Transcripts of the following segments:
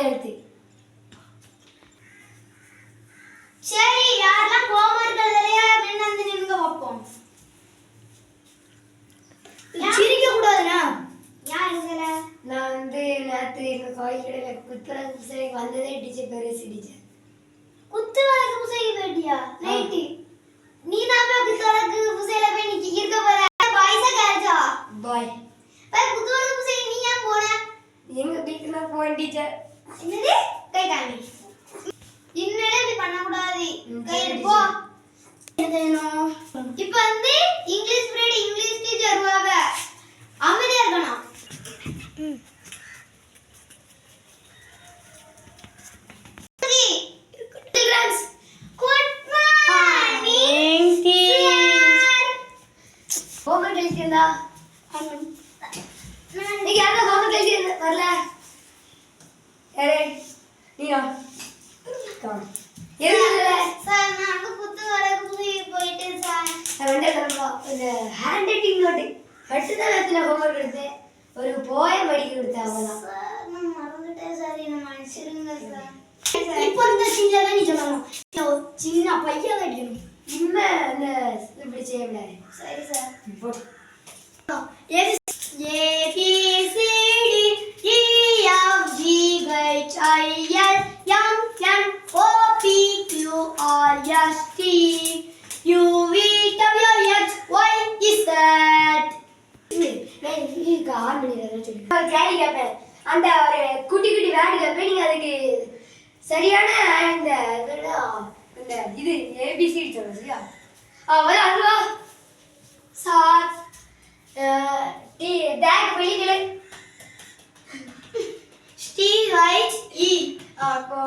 எழுத்து சரி யாரெல்லாம் ஹோம்ஒர்க் எழுதலையா அப்படின்னு வந்து நின்று வைப்போம் சிரிக்க கூடாதுண்ணா யார் எழுதல நான் வந்து நேற்று எங்கள் கோயில் கடையில் புத்தகம் புத்தகம் வந்ததே டீச்சர் பேர் டீச்சர் குத்து வழக்கு புசைக்கு போயிட்டியா? நைட்டு. நீ தான் போய் குத்து வழக்கு புசையில போய் நிக்க இருக்க போற. பாய்ஸா கேர்ள்ஸா பாய் போய் குத்து வழக்கு புசை நீ ஏன் போன? எங்கள் வீட்டில் போவேன் டீச்சர் என்னது? கை காமி இன்னும் இப்படி பண்ணக்கூடாது. கை சரி, எடுப்போ எழுதணும் இப்போ வந்து இங்கிலீஷ் பீரியட் இங்கிலீஷ் டீச்சர் வருவாங்க. அமைதியா இருக்கணும். ஹோம்ஒர்க் எழுதியிருந்தா நீங்க யாரும் ஹோம்ஒர்க் எழுதி வரல? யாரு நீயா எழுதல சார் நான் அங்க குத்து வழக்கு போயிட்டு சார் நான் ரெண்டே தரப்பா இந்த ஹேண்ட் ரைட்டிங் நோட்டு மட்டும் தான் நேற்று T U V W X Y Z on பண்ணிடுறேன் கேள்வி கேட்பேன் அந்த ஒரு குட்டி குட்டி வேர்டு கேட்பேன் நீங்கள் அதுக்கு சரியான இந்த இந்த இது ஏபிசிடி சொல்லணும் சரியா? வந்து அதுவா சார் டி டேக் வெளியிடு T H E. அப்போ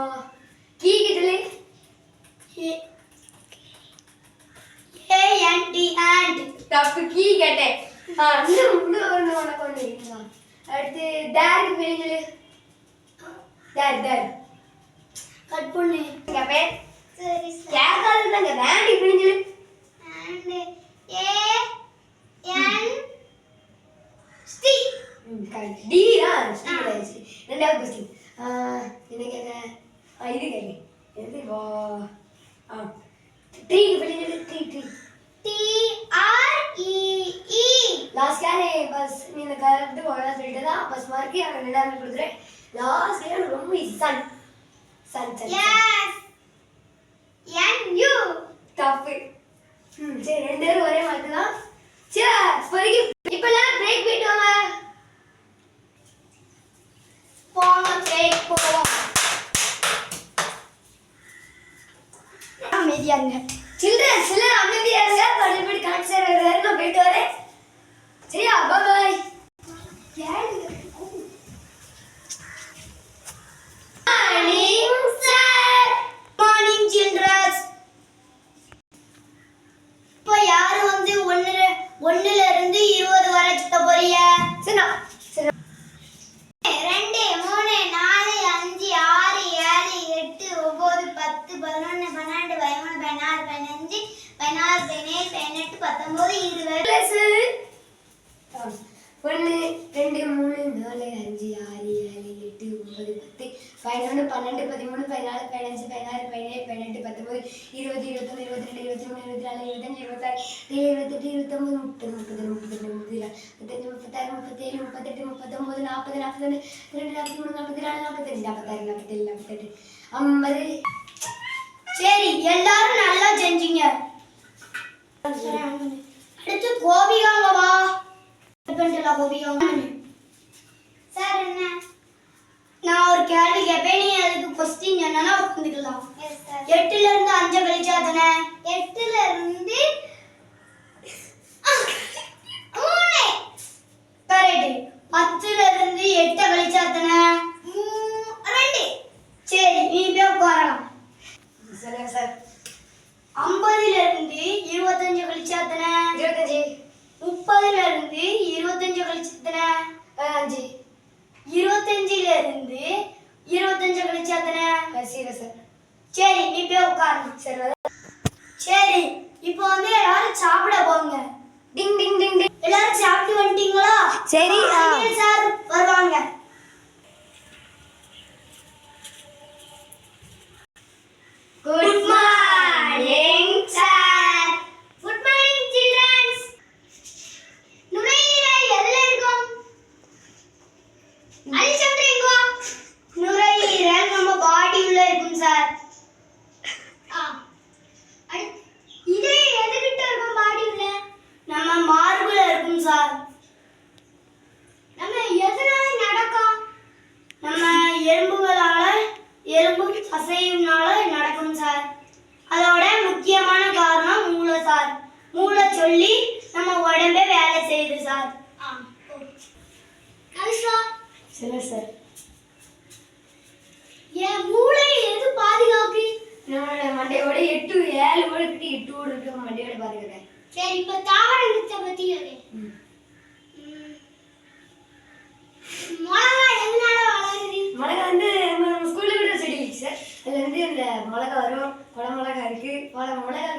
கீ கேட்டேன் இன்னும் ஒன்று உனக்கு ஒன்று அடுத்து டேக் வெளியிடு டேக் டேக் கட் பண்ணு. கேட்பேன் and A N. T T Sri ரெண்டாவது கொஸ்டின் என்ன கேட்க ஆ இது கேட்க எது? வா. ஆ. ட்ரீக்கு பிரிஞ்சு tree tree T R E E. Last கேரே பஸ் நீ இந்த கரெக்ட் ஒழுங்கா சொல்லிட்டு தான். பஸ் மார்க்கு அவன் ரெண்டாவது கொடுக்குறேன். லாஸ்ட் கேரே ரொம்ப சன் சன் சன் Yes. N U. தப்பு ம் சரி ரெண்டு பேரும் ஒரே மார்க்கு தான். சரி இப்போதைக்கு இப்போல்லாம் பிரேக் போயிட்டு வாங்க போங்க பிரேக் போவோம் அமைதியா இருங்க சில்ட்ரன் சிலர் அமைதியா இருங்க மறுபடியும் கனெக்ட் செய்யறது நான் போயிட்டு வரேன் சரியா bye morning sir morning childrens இப்போ யாரு வந்து ஒன்னு ஒண்ணுல இருந்து இருபது வரை சுத்த சரி ரெண்டு மூணு நாலு அஞ்சு ஆறு ஏழு எட்டு ஒன்பது பத்து பதினொன்று பன்னெண்டு பதிமூணு பதினாறு பதினஞ்சு பதினாறு பதினேழு பதினெட்டு பத்தொன்பது இருபது. ஒன்று ரெண்டு மூணு நாலு அஞ்சு ஆறு ஏழு எட்டு ஒன்பது பத்து பதினொன்று பன்னெண்டு பதிமூணு பதினாலு பதினஞ்சு பதினாறு பதினேழு பதினெட்டு பத்தொன்பது இருபது இருபத்தொன்று இருபத்தி ரெண்டு இருபத்தி மூணு இருபத்தி நாலு இருபத்தஞ்சு இருபத்தாறு இருபத்தெட்டு இருபத்தொம்பது முப்பது முப்பது முப்பத்தி ரெண்டு முப்பத்தி முப்பத்தாறு முப்பத்தேழு முப்பத்தெட்டு முப்பத்தொம்பது நாற்பது நாற்பத்தொன்று ரெண்டு நாற்பத்தி மூணு நாற்பத்தி நாலு நாற்பத்தஞ்சு நாற்பத்தாறு நாற்பத்தேழு நாற்பத்தெட்டு ஐம்பது சரி எல்லாரும் நல்லா செஞ்சீங்க அடுத்து கோபிகாங்க வா பண்ணிட்டல கோபிகாங்க சார் என்ன நான் ஒரு கேள்வி கேட்பேன் நீ அதுக்கு கொஸ்டின் என்னன்னா உட்காந்துக்கலாம் எட்டுல எட்டுல இருந்து மூணு. பத்துல இருந்து எட்ட வழிச்சாத்தனை ரெண்டு. சரி நீ போய் உட்காரலாம் சார் ஐம்பதுல இருந்து இருபத்தஞ்சு கழிச்சாத்தனை இருபத்தஞ்சு. முப்பதுல இருந்து இருபத்தஞ்சு கழிச்சாத்தனை அஞ்சு. இருபத்தஞ்சில இருந்து இருபத்தஞ்சு கழிச்சாத்தனை சரி சார் சரி நீ போய் உட்காரு சரி சரி இப்போ வந்து எல்லாரும் சாப்பிட போங்க. டிங் டிங் டிங் டிங். எல்லாரும் சாப்பிட்டு வந்துட்டீங்களா? சரி சார் வருவாங்க. எலும்பு அசைவுனால நடக்கும் சார். அதோட முக்கியமான காரணம் மூளை சார். மூளை சொல்லி நம்ம உடம்பே வேலை செய்யுது சார். சொல்லுங்க சார். என் மூளை எது பாதுகாக்கு நம்மளோட மண்டையோட எட்டு ஏழு ஓடு கிட்ட எட்டு ஓடு இருக்கு. மண்டையோட பாத்துக்கிறேன் சரி இப்ப தாவரத்தை பத்தி கேட்கிறேன். ம். ம். மிளகா எதனால வளருது மிளகா வந்து நம்ம நம்ம ஸ்கூல்ல விட செடி இருக்கு சார் அதுல இருந்து இந்த மிளகா வரும் குட மிளகா இருக்கு